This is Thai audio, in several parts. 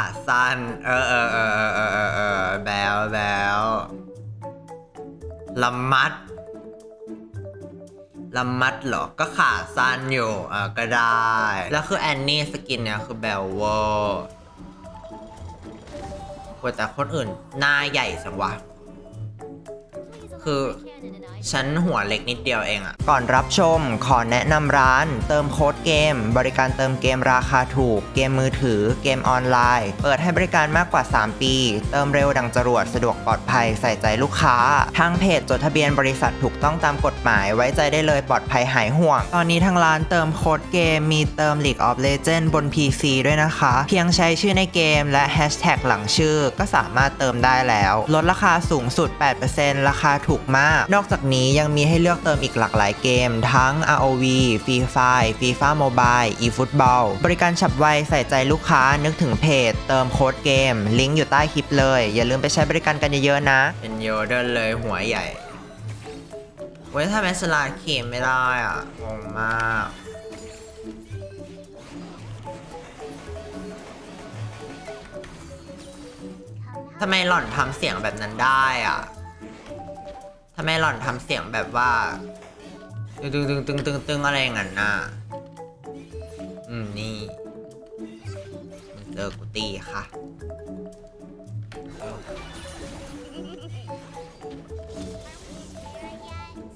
ขาสั้น เออเออเออเออเออเออเออแบวแบวละมัดละมัดเหรอ ก็ขาสั้นอยู่อะก็ได้ แล้วคือแอนนี่สกินเนี่ยคือแบลเวอร์กว่าแต่คนอื่นหน้าใหญ่สังวะ คือ ฉันหัวเล็กนิดเดียวเองอะก่อนรับชมขอแนะนำร้าน เติมโค้ดเกม บริการเติมเกมราคาถูก เกมมือถือ เกมออนไลน์ เปิดให้บริการมากกว่า 3 ปี เติมเร็วดังจรวดสะดวกปลอดภัยใส่ใจลูกค้า ทางเพจจดทะเบียนบริษัทถูกต้องตามกฎหมายไว้ใจได้เลยปลอดภัยหายห่วง ตอนนี้ทางร้านเติมโค้ดเกมมีเติม League of Legends บน PC ด้วยนะคะ เพียงใช้ชื่อในเกม และแฮชแท็กหลังชื่อ ก็สามารถเติมได้แล้ว ลดราคาสูงสุด 8%ราคาถูกมากนอกจากนี้ยังมีให้เลือกเติมอีกหลากหลายเกม ทั้ง ROV Free Fire FIFA Mobile eFootball บริการฉับไวใส่ใจลูกค้านึกถึงเพจ เติมโค้ดเกม ลิงก์อยู่ใต้คลิปเลย อย่าลืมไปใช้บริการกันเยอะๆนะ เป็นโยเดินเลยหัวใหญ่เว้ยถ้าแมสลาเขีมไม่ได้อะงงมากทำไมหล่อนทำเสียงแบบนั้นได้อะำไมหล่อนทำเสียงแบบว่า ตึงตึงตึงตึงตึงอะไรอย่างนั้นน่ะ อืม นี่มันเจอกูตีค่ะ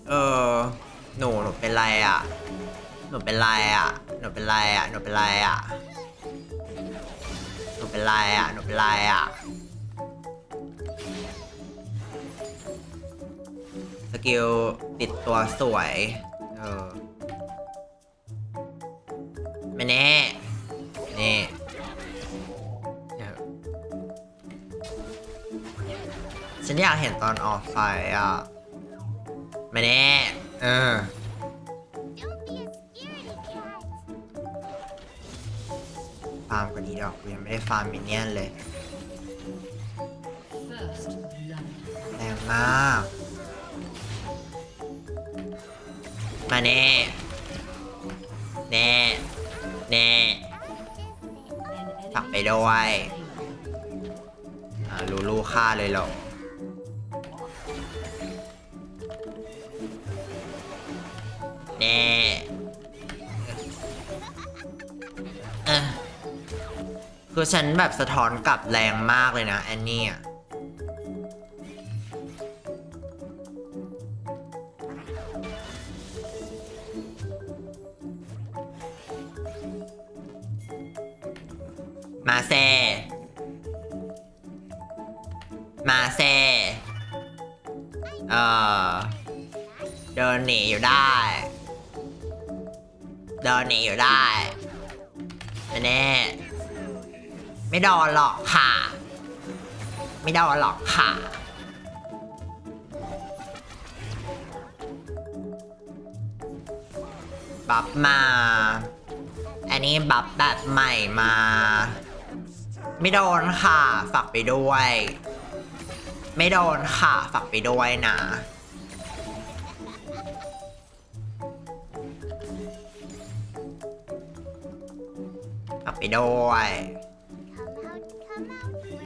เออ หนูหนูเป็นไรอะ หนูเป็นไรอะ หนูเป็นไรอะ หนูเป็นไรอะ หนูเป็นไรอะ หนูเป็นไรอะ สกิลติดตัวสวย เออไม่แน่นี่ฉันอยากเห็นตอนออกไฟอะไม่แน่ เออฟาร์มกว่านี้ดอกยังไม่ได้ฟาร์มมินเนี่ยนเลยแรงมาก มาแน่ แน่ แน่ฝากไปด้วยลูลูฆ่าเลยหรอแน่เออคือฉันแบบสะท้อนกลับแรงมากเลยนะแอนนี่อะ ไม่โดนหรอกค่ะ บัฟมา อันนี้บัฟแบบใหม่มา ไม่โดนค่ะ ฝากไปด้วย ไม่โดนค่ะ ฝากไปด้วยนะฝากไปด้วย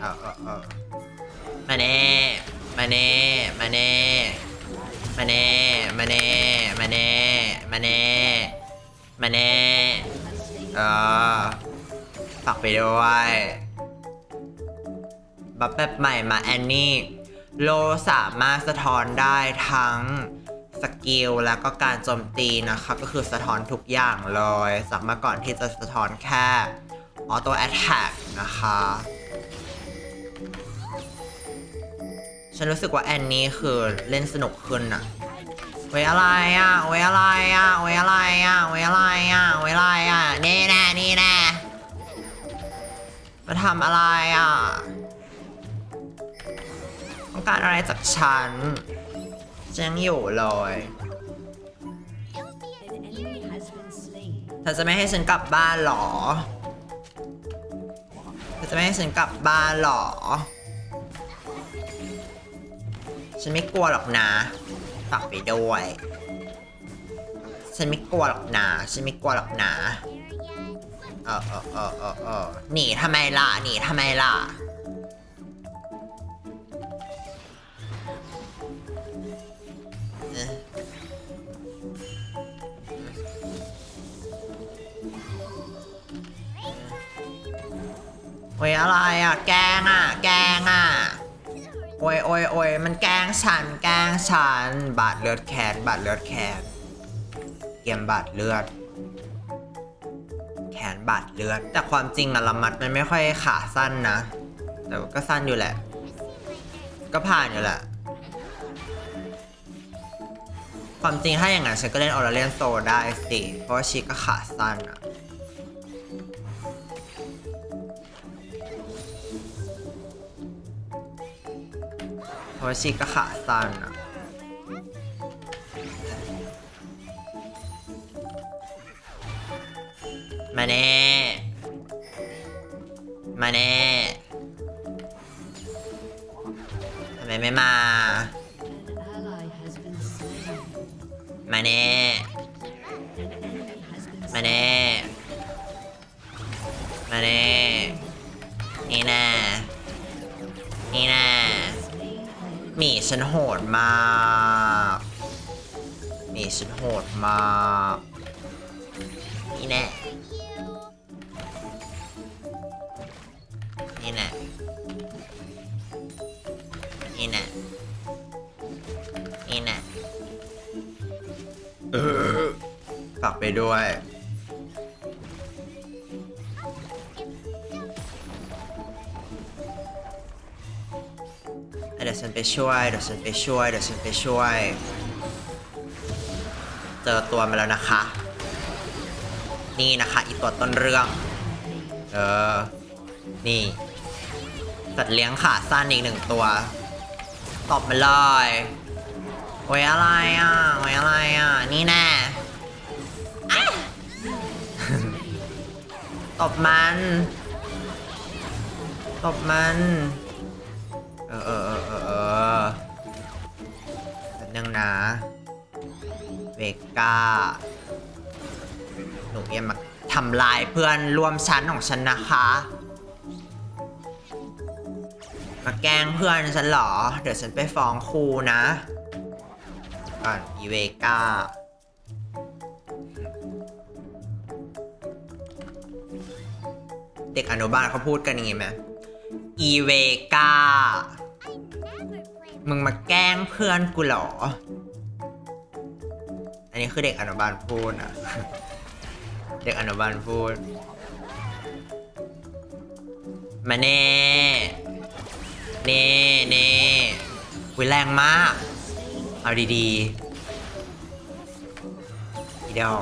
เออเออเออ มาแน่ มาแน่ มาแน่ มาแน่ มาแน่ มาแน่ มาแน่ มาแน่เออฝากไปด้วยบัฟแบบใหม่มาแอนนี่ โลสามารถสะท้อนได้ทั้งสกิลแล้วก็การโจมตีนะคะ ก็คือสะท้อนทุกอย่างเลย จากมาก่อนที่จะสะท้อนแค่ออโต้แอทแทกนะคะ ฉันรู้สึกว่าแอนนี่คือเล่นสนุกขึ้นอะไว้อะไรอะไว้อะไรอะไว้อะไรอะไว้อะไรอะไว้อะไรอะนี่แน่นี่แน่มาทำอะไรอะต้องการอะไรจากฉันฉันยังอยู่เลยเธอจะไม่ให้ฉันกลับบ้านหรอเธอจะไม่ให้ฉันกลับบ้านหรอ ฉันไม่กลัวหรอกนะฝากไปด้วย ฉันไม่กลัวหรอกนะ ฉันไม่กลัวหรอกนะเออเออเออเออเออหนีทำไมล่ะ หนีทำไมล่ะเอ๊ะโอ้ยอะไรอะ แกงอะ อ้ยโอ้ยโอ้ยมันแกล้งฉันแกล้งฉัน บาดเลือดแขนบาดเลือดแขนเกมบาดเลือด แขนบาดเลือด แต่ความจริงอะละมัดมันไม่ค่อยขาสั้นนะ แต่ก็สั้นอยู่แหละ ก็ผ่านอยู่แหละ ความจริงถ้าอย่างนั้นฉันก็เล่นออร์เรนโซได้สิ เพราะว่าชีก็ขาสั้นอะ เพราะว่าชีก็ขาสั้นอะมาเน่ มาเน่ ฝากไปด้วย เดี๋ยวฉันไปช่วย เดี๋ยวฉันไปช่วย เดี๋ยวฉันไปช่วย เจอตัวมาแล้วนะคะ นี่นะคะอีตัวต้นเรื่อง เออ นี่สัตว์เลี้ยงขาสั้นอีกหนึ่งตัว ตอบมาเลย โอ้ยอะไรอะโอ้ยอะไรอะ นี่แน่อะตบมัน ตบมัน เออเออเออเออเออแป๊บนึงนะเวก้าหนูอย่ามาทำลายเพื่อนร่วมชั้นของฉันนะคะ มาแกล้งเพื่อนฉันเหรอ เดี๋ยวฉันไปฟ้องครูนะ ก่อนอีเวก้าเด็กอนุบาลเขาพูดกันอย่างงี้ไหมอีเวก้ามึงมาแกล้งเพื่อนกูเหรอ อันนี้คือเด็กอนุบาลพูดนะเด็กอนุบาลพูด มาเน่ เน่เน่วิแรงมาก เอาดีๆอีเดียว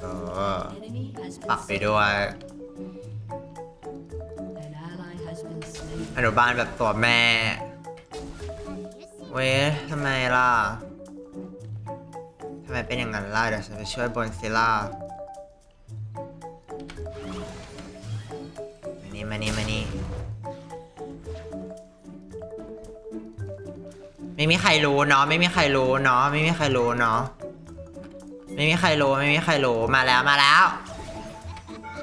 เออ enemy has ปัก been ไปด้วย slain. An ally has been slain. อนุบาลแบบตัวแม่ เว้ยทำไมล่ะ ทำไมเป็นอย่างนั้นล่ะ เดี๋ยวฉันไปช่วยบนซิล่ามานี่มานี่มานี่ ไม่มีใครรู้เนาะไม่มีใครรู้เนาะไม่มีใครรู้เนาะไม่มีใครรู้ไม่มีใครรู้มาแล้วมาแล้ว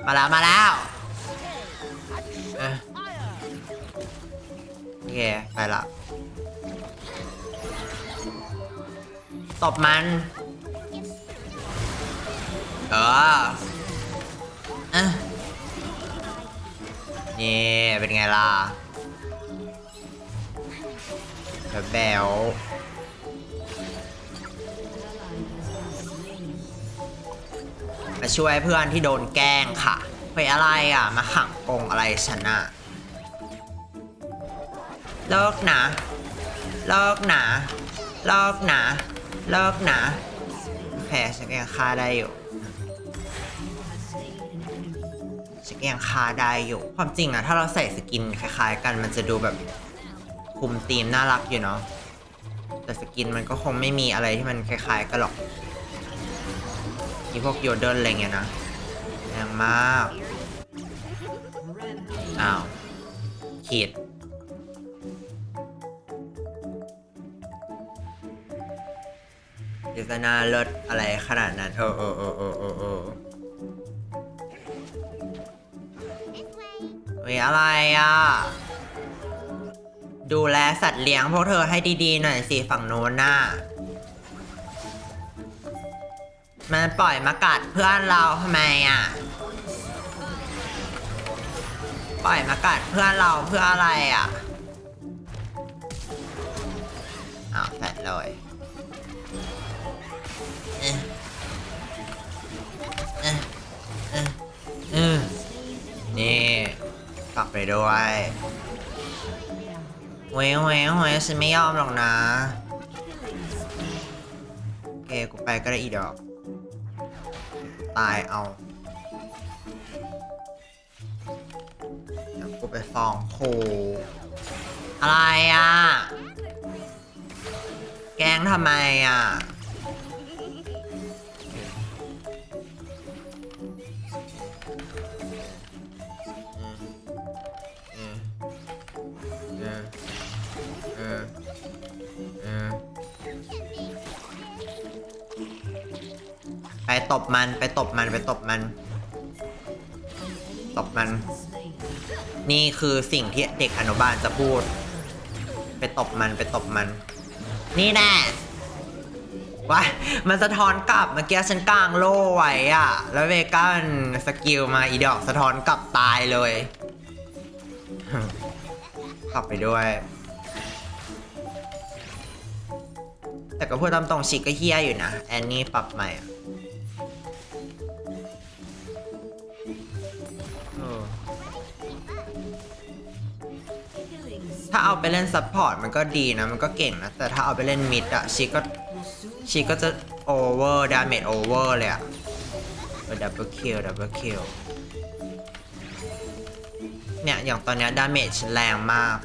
มาแล้วมาแล้วเอ้ยโอเคไปละตบมัน เอออะนี่เป็นไงล่ะ แบบแบวมาช่วยเพื่อนที่โดนแกล้งค่ะเฮ้ยอะไรอะ มาขังกรงอะไรฉันอะ เลิกนะ เลิกนะ เลิกนะ เลิกนะโอเคฉันยังฆ่าได้อยู่ฉันยังฆ่าได้อยู่ ความจริงอะถ้าเราใส่สกินคล้ายๆกันมันจะดูแบบ คุมธีมน่ารักอยู่เนาะแต่สกินมันก็คงไม่มีอะไรที่มันคล้าย ๆ กันหรอก มีพวกโยเดิลอะไรเงี้ยนะแรงมาก Rampage. อ้าว ขีด An พิจารณาเลิศอะไรขนาดนั้น เออเออเออเออเออเออมีอะไรอะ ดูแลสัตว์เลี้ยงพวกเธอให้ดีๆหน่อยสิฝั่งโน้นน่ะมันปล่อยมากัดเพื่อนเราทำไมอะ ปล่อยมากัดเพื่อนเราเพื่ออะไรอะเอาแฟดเลยเอ๊ะเอ๊ะเออนี่กลับไปด้วย เว้ยเว้ยเว้ยฉันไม่ยอมหรอกนะ โอเค กูไปก็ได้อีดอก ตายเอาเดี๋ยวกูไปฟ้องครูอะไรอะ แกงทำไมอะ ไปตบมันไปตบมันไปตบมัน ตบมัน นี่คือสิ่งที่เด็กอนุบาลจะพูด ไปตบมันไปตบมัน นี่แน่ว้ามันสะท้อนกลับเมื่อกี้ฉันกลางโล่ไว้อะแล้วเวก้ามันสกิลมาอีดอกสะท้อนกลับตายเลยขับไปด้วย แต่ก็พูดตามตรงชิกก็เฮี้ยอยู่นะ แอนนี่ปรับใหม่อะ ถ้าเอาไปเล่นซัพพอร์ตมันก็ดีนะ มันก็เก่งนะ แต่ถ้าเอาไปเล่นมิดอะชีก็ชีก็จะโอเวอร์ดาเมจโอเวอร์เลยอะดับเบิลคิลดับเบิลคิลเนี่ย อย่างตอนเนี้ยดาเมจแรงมาก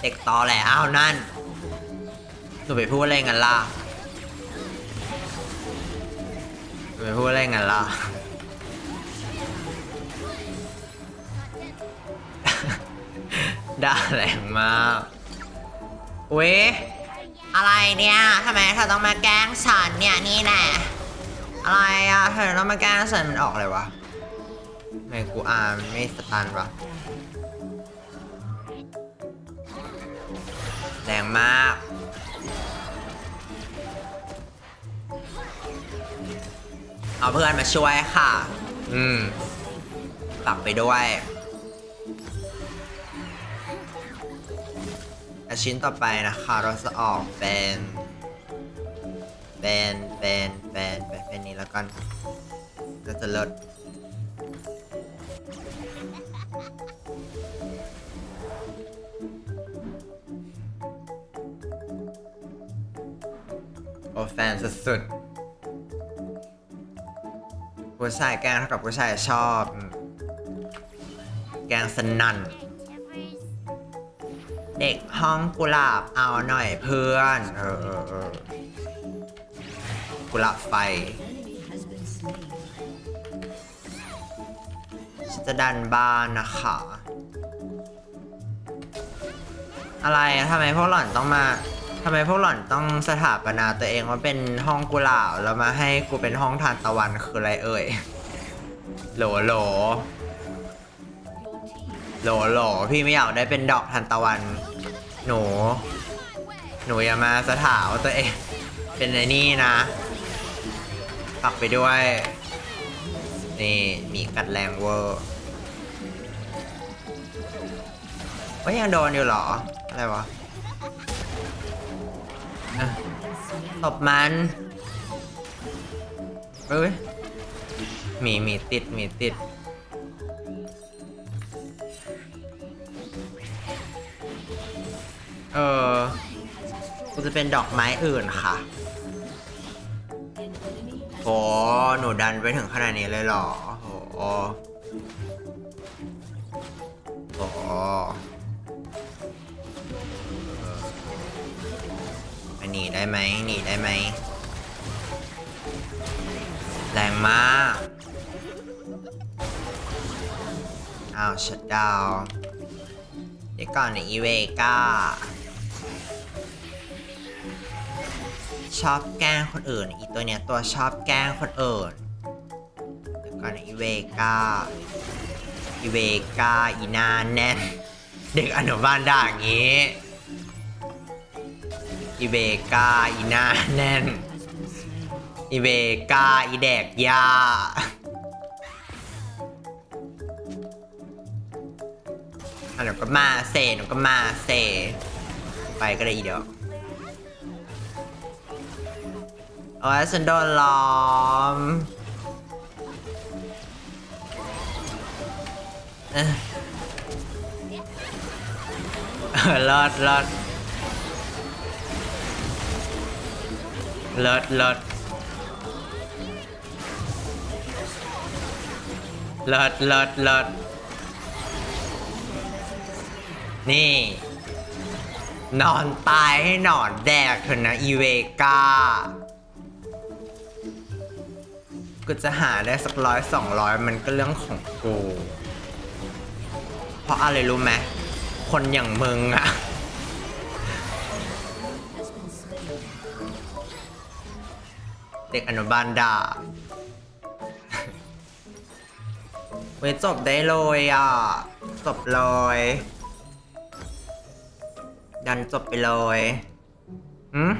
เด็กต่อแหละอ้าวนั่น หนูไปพูดอะไรงั้นล่ะหนูไปพูดอะไรงั้นล่ะ ด่าแรงมากเว้ยอะไรเนี่ยทำไมเธอต้องมาแกล้งฉันเนี่ยนี่แน่อะไรอะเธอต้องมาแกล้งฉันมันออกเลยวะทำไมกูอ่านไม่สตันวะแรงมากเอาเพื่อนมาช่วยค่ะ อืมฝากไปด้วย ชิ้นต่อไปนะคะเราจะออกเป็นเป็นเป็นเป็นเป็นเป็นนี้แล้วกันก็จะลดโอ้แฟนสุดๆผู้ชายแกงเท่ากับผู้ชายชอบ แกงสนั่น เด็กห้องกุหลาบเอาหน่อยเพื่อนเออออออกุหลาบไฟ ฉันจะดันบ้านนะคะ อะไรทำไมพวกหล่อนต้องมาทำไมพวกหล่อนต้องสถาปนาตัวเองว่าเป็นห้องกุหลาบแล้วมาให้กูเป็นห้องทานตะวันคืออะไรเอ่ยโหลโหล โหลโหลพี่ไม่อยากได้เป็นดอกทานตะวัน หนู หนูอย่ามาสถาว่าตัวเอง เป็นไอ้นี่นะปักไปด้วย นี่มีกัดแรงเวอร์ว่ยังโดนอยู่หรอ อะไรวะตบมันเอ้ยมีมีติดมีติด เออกูจะเป็นดอกไม้อื่นค่ะโอ้หนูดันไปถึงขนาดนี้เลยเหรอโอ้โหโอ้หเอหนีได้ไหมหนีได้ไหม แรงมาก อ้าวชัดดาว เดี๋ยวก่อนอีเวก้า ชอบแกล้งคนอื่น อีตัวเนี้ยตัวชอบแกล้งคนอื่นเดี๋ยวก่อนอีเวกาอีเวกาอีนาแนนเด็กอนุบาลด่าอย่างงี้อีเวกาอีนาแนนอีเวกาอีแดกยาอะหนูก็มาเซหนูก็มาเซไปก็ได้อีเดียว โอ้ยฉันโดนล้อมเอ้อเออรอดรอดเลิศเลิศเลิศเลิศเลิศนี่ นอนตายให้หนอนแดกเถอะนะอีเวกา กูจะหาได้สักร้อยสองร้อยมันก็เรื่องของกู เพราะอะไรรู้ไหมคนอย่างมึงอะเด็กอนุบาลด่าเว้ยจบได้เลยอะ จบเลย ดันจบไปเลยหืม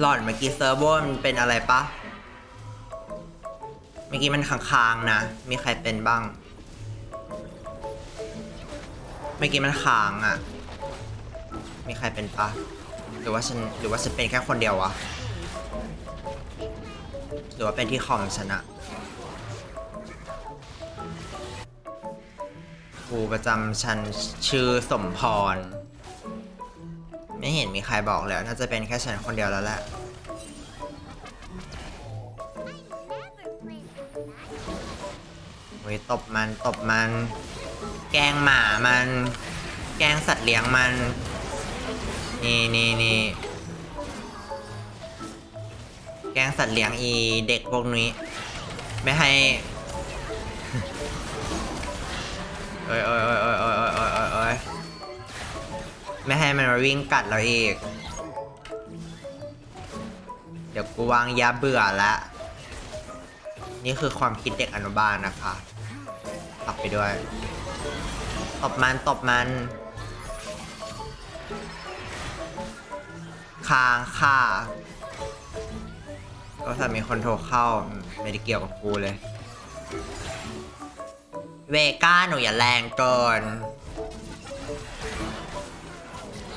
หล่อนเมื่อกี้เซิร์ฟเวอร์มันเป็นอะไรปะ เมื่อกี้มันค้างๆนะ มีใครเป็นบ้าง เมื่อกี้มันค้างอะ่ะ มีใครเป็นปะหรือว่าฉันหรือว่าฉันเป็นแค่คนเดียววะ หรือว่าเป็นที่คอมฉันอะครูประจำชั้นชื่อสมพร ไม่เห็นมีใครบอกแล้ว น่าจะเป็นแค่ฉันคนเดียวแล้วแหละ เฮ้ยตบมันตบมัน แกงหมามัน แกงสัตว์เลี้ยงมัน นี่นี่นี่แกงสัตว์เลี้ยงอีเด็กพวกนี้ ไม่ให้เอ้ยเอ้ยเอ้ยเอ้ยเอ้ยเอ้ยเอ้ยเอ้ยเอ้ยไม่ให้มันมาวิ่งกัดเราอีก เดี๋ยวกูวางยาเบื่อละนี่คือความคิดเด็กอนุบาลนะคะ ตับไปด้วยตบมันตบมันคางค่ะก็ถ้ามีคนโทรเข้า ไม่ได้เกี่ยวกับกูเลย เวก้าหนูอย่าแรงเกิน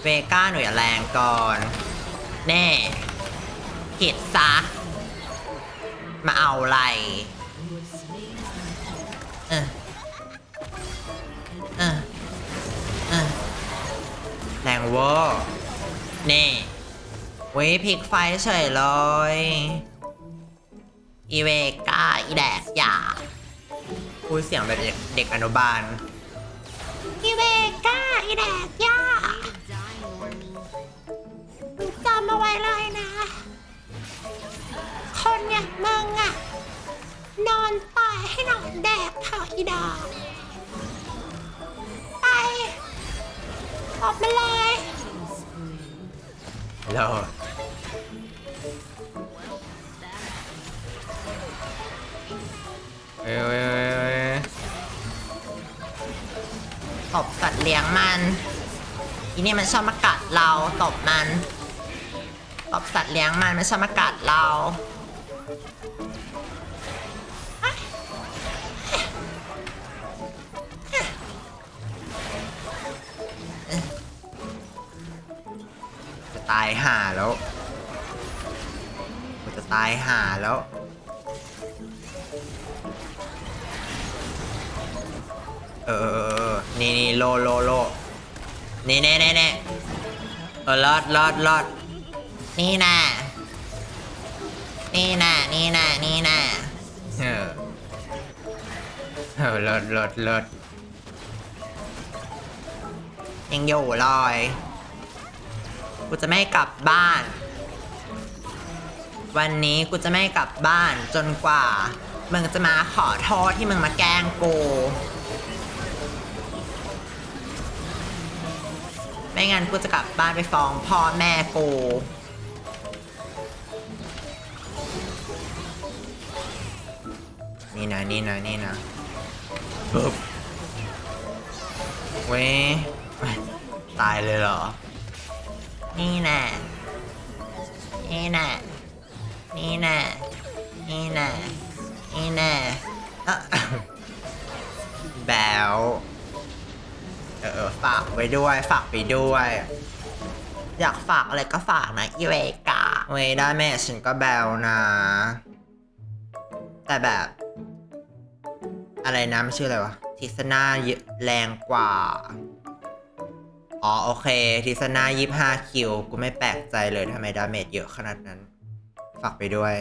เวก้าหนูอย่าแรงก่อนแน่กิดซะมาเอาอะไร วอนี่เว้ยพลิกไฟเฉยเลย อีเวก้าอีแดกอย่าพูดเสียงแบบเด็กอนุบาล อีเวก้าอีแดกอย่าจำเอาไว้เลยนะ คนอย่างมึงอะนอนตายให้หนอนแดกเถอะอีดอกไปออกมาเลย เอ้ยเอ้ยเอ้ยตบสัตว์เลี้ยงมันอีนี่มันชอบมากัดเราตบมันตบสัตว์เลี้ยงมันไม่ชอบมากัดเรา ตายห่าแล้วกูจะตายห่าแล้วเออเออเออนี่นี่โลโลโลนี่เน่เน่เน่เออรอดรอดรอดนี่นะนี่นะนี่นะนี่นะเออเออรอดรอดรอดยังอยู่ลอย กูจะไม่กลับบ้าน วันนี้กูจะไม่กลับบ้านจนกว่า มึงจะมาขอโทษที่มึงมาแกล้งกู ไม่งั้นกูจะกลับบ้านไปฟ้องพ่อแม่กูนี่นะนี่นะนี่นะปึ๊บเว้ยตายเลยเหรอ นี่น่นี่น่นี่น่นี่น่นี่น่ะแบวเออฝากไว้ด้วย ฝากไปด้วย อยากฝากอะไรก็ฝากนะอีเวกาเว้ยได้แม่ฉันก็แบวนะ แต่แบบ อะไรนะไมันชื่ออะไรวะทิสนาแรงกว่า อ๋อ โอเค ทิสนา25 คิว กูไม่แปลกใจเลยทำไมดาเมจเยอะขนาดนั้น ฝากไปด้วย